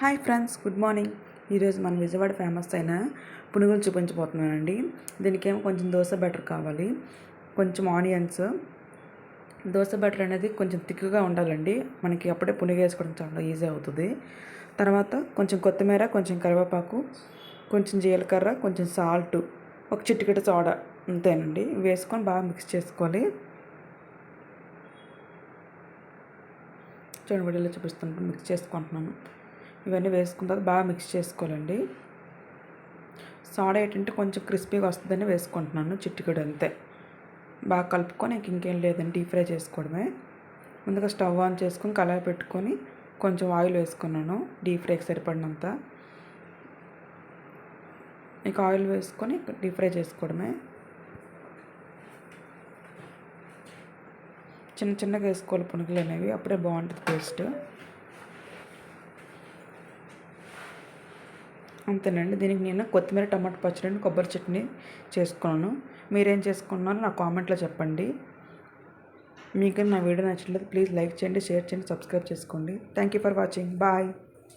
Hi friends good morning. ఈరోజు మన Vijayawada famous అయిన పునుగులు చూపించబోతున్నానండి. దీనికేమో కొంచెం దోశ బెటర్ కావాలి కొంచెం ఆనియన్స్. దోశ బెటర్ అనేది కొంచెం థిక్గా ఉండాలండి. మనకి అప్పుడే పునుగు వేసుకోవడం చాలా ఈజీ అవుతుంది. తర్వాత కొంచెం కొత్తిమీర కొంచెం కరివేపాకు కొంచెం జీలకర్ర కొంచెం సాల్ట్ ఒక చిట్టుకిట సోడా అంతేనండి. వేసుకొని బాగా మిక్స్ చేసుకోవాలి. చూడండి వీడియోలో చూపిస్తున్నాను మిక్స్ చేసుకుంటున్నాను. ఇవన్నీ వేసుకున్న తర్వాత బాగా మిక్స్ చేసుకోవాలండి. సోడా ఏంటంటే కొంచెం క్రిస్పీగా వస్తుందని వేసుకుంటున్నాను చిట్టుకడు అంతే. బాగా కలుపుకొని ఇంకేం లేదండి డీప్ ఫ్రై చేసుకోవడమే. ముందుగా స్టవ్ ఆన్ చేసుకొని కళాయి పెట్టుకొని కొంచెం ఆయిల్ వేసుకున్నాను డీప్ ఫ్రైకి సరిపడినంత. ఇక ఆయిల్ వేసుకొని డీప్ ఫ్రై చేసుకోవడమే. చిన్న చిన్నగా వేసుకోవాలి పునుగులు అనేవి అప్పుడే బాగుంటుంది టేస్ట్. అంతేనండి. దీనికి నేను కొత్తిమీర టమాటా పచ్చడి కొబ్బరి చట్నీ చేసుకున్నాను. మీరేం చేసుకున్నారో నా కామెంట్లో చెప్పండి. మీకు నా వీడియో నచ్చలేదు ప్లీజ్ లైక్ చేయండి షేర్ చేయండి సబ్స్క్రైబ్ చేసుకోండి. Thank you for watching bye